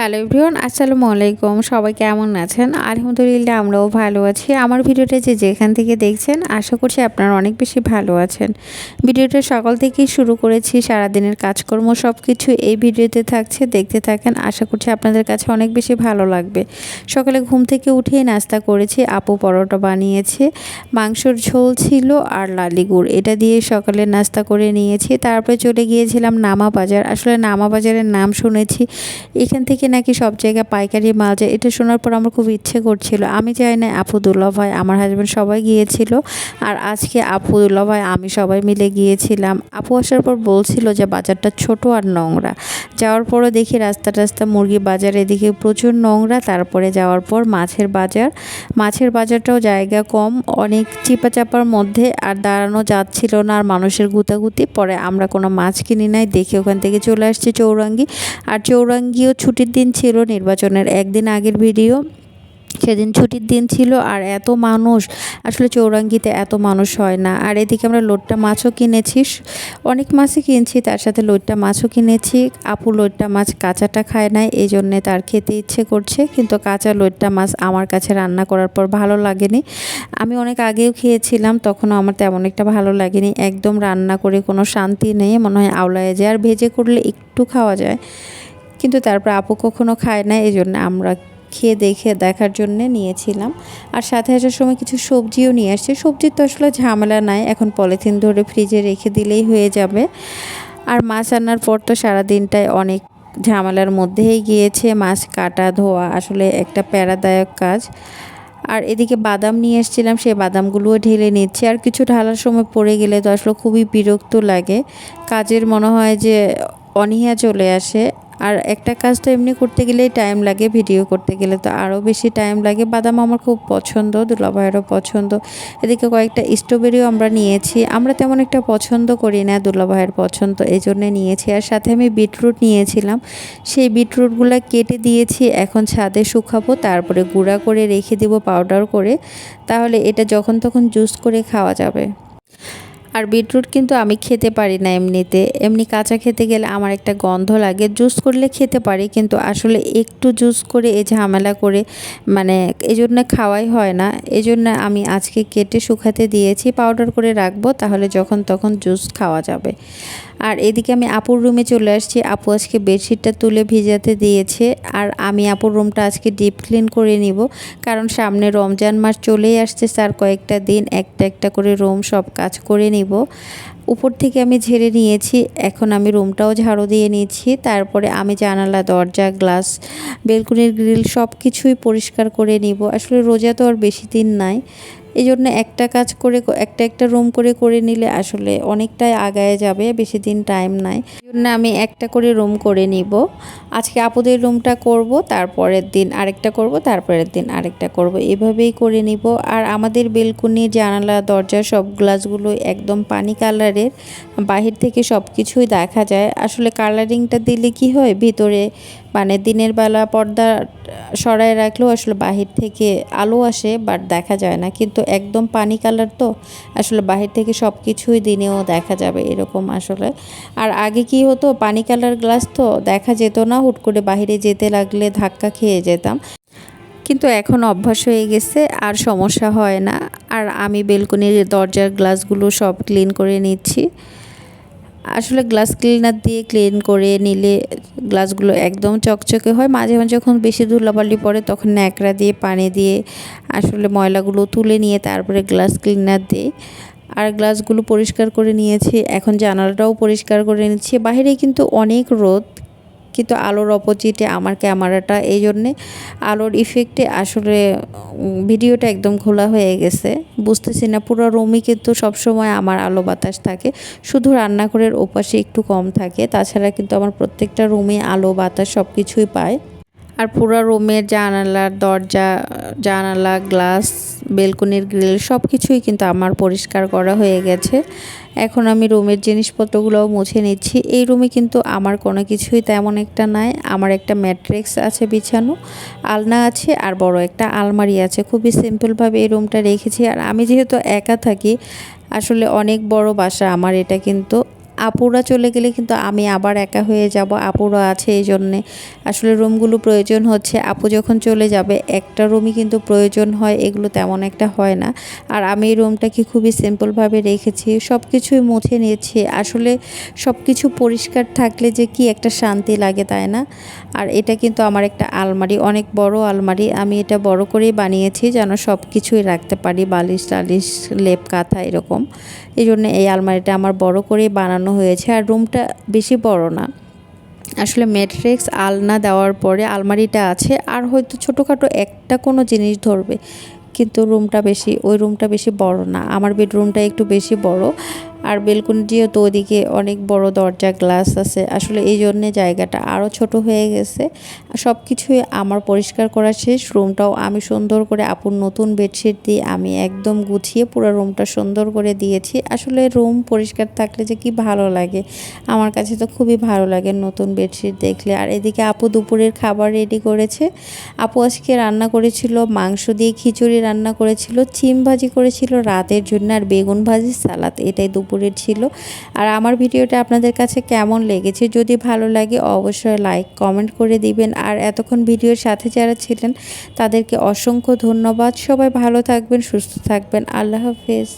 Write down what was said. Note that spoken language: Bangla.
হ্যালো এভরিওয়ান, আসসালামু আলাইকুম। সবাই কেমন আছেন? আলহামদুলিল্লাহ আমরাও ভালো আছি। আমার ভিডিওটা যে যেখান থেকে দেখছেন, আশা করছি আপনারা অনেক বেশি ভালো আছেন। ভিডিওটা সকাল থেকেই শুরু করেছি, সারাদিনের কাজকর্ম সব কিছু এই ভিডিওতে থাকছে, দেখতে থাকেন, আশা করছি আপনাদের কাছে অনেক বেশি ভালো লাগবে। সকালে ঘুম থেকে উঠিয়ে নাস্তা করেছি, আপু পরোটা বানিয়েছে, মাংসর ঝোল ছিল আর লালি গুড়। এটা দিয়ে সকালে নাস্তা করে নিয়েছি, তারপরে চলে গিয়েছিলাম নামা বাজার। আসলে নামা বাজারের নাম শুনেছি, এখান থেকে নাকি সব জায়গায় পাইকারি মাল যায়, এটা শোনার পর আমার খুব ইচ্ছে করছিল। আমি চাই না আপু দুল্লা ভাই আমার হাজব্যান্ড সবাই গিয়েছিল। আর আজকে আপু দুল্লা ভাই আমি সবাই মিলে গিয়েছিলাম। আপু আসার পর বলছিল যে বাজারটা ছোট আর নোংরা। যাওয়ার পরও দেখি রাস্তা রাস্তা মুরগি বাজার এদিকে প্রচুর নোংরা। তারপরে যাওয়ার পর মাছের বাজার, মাছের বাজারটাও জায়গা কম, অনেক চিপা চাপার মধ্যে আর দাঁড়ানো যাচ্ছিল না আর মানুষের গুতাগুতি। পরে আমরা কোনো মাছ কিনি নাই, দেখে ওখান থেকে চলে আসছি চৌরাঙ্গি। আর চৌরাঙ্গিও ছুটির দিন ছিল নির্বাচনের একদিন আগের ভিডিও, সেদিন ছুটির দিন ছিল আর এত মানুষ, আসলে চৌরাঙ্গিতে এত মানুষ হয় না। আর এদিকে আমরা লোটটা মাছও কিনেছি, অনেক মাছই কিনছি, তার সাথে লোটটা মাছও কিনেছি। আপু লোটটা মাছ কাঁচাটা খায় নাই এই জন্যে তার খেতে ইচ্ছে করছে, কিন্তু কাঁচা লোটটা মাছ আমার কাছে রান্না করার পর ভালো লাগেনি। আমি অনেক আগেও খেয়েছিলাম, তখনও আমার তেমন একটা ভালো লাগেনি। একদম রান্না করে কোনো শান্তি নেই, মনে হয় আওলায় যায়। আর ভেজে করলে একটু খাওয়া যায়। কিন্তু তারপর আপু কখনো খায় না, এই জন্য আমরা খেয়ে দেখে দেখার জন্যে নিয়েছিলাম। আর সাথে আসার সময় কিছু সবজিও নিয়ে আসছে। সবজির তো আসলে ঝামেলা নাই, এখন পলিথিন ধরে ফ্রিজে রেখে দিলেই হয়ে যাবে। আর মাছ আনার পর তো সারা দিনটায় অনেক ঝামেলার মধ্যেই গিয়েছে। মাছ কাটা, ধোয়া আসলে একটা প্যারাদায়ক কাজ। আর এদিকে বাদাম নিয়ে এসেছিলাম সেই বাদামগুলোও ঢেলে নিচ্ছে। আর কিছু ঢালার সময় পড়ে গেলে তো আসলে খুবই বিরক্ত লাগে। কাজের মনে হয় যে অনীহা চলে আসে। আর একটা কাজ তো এমনি করতে গেলেই টাইম লাগে ভিডিও করতে গেলে তো আরও বেশি টাইম লাগে। বাদাম আমার খুব পছন্দ, দুলাভাইয়েরও পছন্দ। এদিকে কয়েকটা স্ট্রবেরিও আমরা নিয়েছি। আমরা তেমন একটা পছন্দ করি না দুলাভাইয়ের পছন্দ, এই জন্যে নিয়েছি। আর সাথে আমি বিটরুট নিয়েছিলাম। সেই বিটরুটগুলো কেটে দিয়েছি, এখন ছাদে শুকাবো, তারপরে গুঁড়া করে রেখে দেবো পাউডার করে। তাহলে এটা যখন তখন জুস করে খাওয়া যাবে। আর বিটরুট কিন্তু আমি খেতে পারি না এমনিতে। এমনি কাঁচা খেতে গেলে আমার একটা গন্ধ লাগে। জুস করলে খেতে পারি, কিন্তু আসলে একটু জুস করে এই ঝামেলা করে মানে এই জন্য খাওয়াই হয় না। এই জন্য আমি আজকে কেটে শুকাতে দিয়েছি, পাউডার করে রাখব, তাহলে যখন তখন জুস খাওয়া যাবে। আর এদিকে আমি আপুর রুমে চলে আসছি। আপু আজকে বেডশিটটা তুলে ভিজাতে দিয়েছে। আর আমি আপুর রুমটা আজকে ডিপ ক্লিন করে নিব। কারণ সামনে রমজান মাস চলেই আসছে, স্যার কয়েকটা দিন একটা একটা করে রুম সব কাজ করে নিব। উপর থেকে আমি ঝেড়ে নিয়েছি। এখন আমি রুমটাও ঝাড়ু দিয়ে নিয়েছি তারপরে আমি জানালা, দরজা, গ্লাস, বেলকুনির গ্রিল সব কিছুই পরিষ্কার করে নিব। আসলে রোজা তো আর বেশি দিন নাই। এই জন্য একটা কাজ করে, একটা একটা রুম করে করে নিলে আসলে অনেকটাই আগায় যাবে। বেশি দিন টাইম নাই। জন্য আমি একটা করে রুম করে নিব। আজকে আপুদের রুমটা করব, তারপরের দিন আরেকটা করব, তারপরের দিন আরেকটা করব। এভাবেই করে নিব। আর আমাদের বেলকুনি, জানালা, দরজা সব গ্লাসগুলো একদম পানি কালারের বাহির থেকে সব কিছুই দেখা যায়। আসলে কালারিংটা দিলে কি হয়? ভিতরে মানে দিনের বেলা পর্দা সরায় রাখলেও আসলে বাহির থেকে আলো আসে বাট দেখা যায় না। কিন্তু একদম পানি কালার তো, আসলে বাহির থেকে সব কিছুই দিনেও দেখা যাবে এরকম আসলে। আর আগে কি হতো, পানি কালার গ্লাস তো, দেখা যেত না, হুট করে বাহিরে যেতে লাগলে ধাক্কা খেয়ে যেতাম। কিন্তু এখন অভ্যাস হয়ে গেছে, আর সমস্যা হয় না। আর আমি বেলকনির দরজার গ্লাসগুলো সব ক্লিন করে নিচ্ছি। আসলে গ্লাস ক্লিনার দিয়ে ক্লিন করে নিলে গ্লাসগুলো একদম চকচকে হয়। মাঝে মাঝে যখন বেশি ধুলাবালি পড়ে, তখন ন্যাকড়া দিয়ে, পানি দিয়ে আসলে ময়লাগুলো তুলে নিয়ে, তারপরে গ্লাস ক্লিনার দিই আর গ্লাসগুলো পরিষ্কার করে নিয়েছি। এখন জানালাটাও পরিষ্কার করে নিচ্ছি। বাহিরে কিন্তু অনেক রোদ, কিন্তু আলোর অপোজিটে আমার ক্যামেরাটা, এই জন্যে আলোর ইফেক্টে আসলে ভিডিওটা একদম খোলা হয়ে গেছে। বুঝতেছি না, পুরো রুমই কিন্তু সবসময় আমার আলো বাতাস থাকে। শুধু রান্নাঘরের ওপাশে একটু কম থাকে। তাছাড়া কিন্তু আমার প্রত্যেকটা রুমে আলো বাতাস সব কিছুই পায়। আর পুরো রুমের জানালার দরজা, জানালা, গ্লাস, বেলকনির গ্রিল সব কিছুই কিন্তু আমার পরিষ্কার করা হয়ে গেছে। এখন আমি রুমের জিনিসপত্রগুলোও মুছে নিচ্ছি। এই রুমে কিন্তু আমার কোনো কিছুই তেমন একটা নাই। আমার একটা ম্যাট্রিক্স আছে বিছানো, আলনা আছে আর বড় একটা আলমারি আছে। খুবই সিম্পলভাবে এই রুমটা রেখেছি। আর আমি যেহেতু একা থাকি, আসলে অনেক বড় বাসা, আমার এটা কিন্তু আপুরা চলে গেলে কিন্তু আমি আবার একা হয়ে যাব, আপুরা আছে এই জন্যে। আসলে রুমগুলো প্রয়োজন হচ্ছে, আপু যখন চলে যাবে, একটা রুমই কিন্তু প্রয়োজন হয়, এগুলো তেমন একটা হয় না। আর আমি এই রুমটাকে খুবই সিম্পলভাবে রেখেছি সব কিছুই মুছে নিয়েছি। আসলে সব কিছু পরিষ্কার থাকলে যে কি একটা শান্তি লাগে, তাই না? আর এটা কিন্তু আমার একটা আলমারি, অনেক বড় আলমারি। আমি এটা বড় করেই বানিয়েছি, যেন সব কিছুই রাখতে পারি, বালিশ টালিশ, লেপ কাঁথা এরকম। এই জন্য এই আলমারিটা আমার বড় করেই বানানো হয়েছে আর রুমটা বেশি বড় না। আসলে ম্যাট্রিক্স, আলনা দেওয়ার পরে আলমারিটা আছে আর হয়তো ছোটোখাটো একটা কোনো জিনিস ধরবে, কিন্তু রুমটা বেশি, ওই রুমটা বেশি বড় না। আমার বেডরুমটা একটু বেশি বড়। আর বেলকুনিটিও তো ওদিকে অনেক বড় দরজা, গ্লাস আছে। আসলে এই জন্যে জায়গাটা আরও ছোট হয়ে গেছে। সব কিছুই আমার পরিষ্কার করা শেষ। রুমটাও আমি সুন্দর করে আপুর নতুন বেডশিট দিয়ে আমি একদম গুছিয়ে পুরো রুমটা সুন্দর করে দিয়েছি। আসলে রুম পরিষ্কার থাকলে যে কি ভালো লাগে? আমার কাছে তো খুবই ভালো লাগে নতুন বেডশিট দেখলে। আর এদিকে আপু দুপুরের খাবার রেডি করেছে। আপু আজকে রান্না করেছিল মাংস দিয়ে খিচুড়ি, রান্না করেছিল, চিম ভাজি করেছিল, রাতের জন্য আর বেগুন ভাজি, সালাদ। এটাই দুপুরের ছিল। আর আমার ভিডিওটা আপনাদের কাছে কেমন লেগেছে? যদি ভালো লাগে অবশ্যই লাইক, কমেন্ট করে দিবেন। আর এতক্ষণ ভিডিওর সাথে যারা ছিলেন, তাদেরকে অসংখ্য ধন্যবাদ। সবাই ভালো থাকবেন, সুস্থ থাকবেন। আল্লাহ হাফেজ।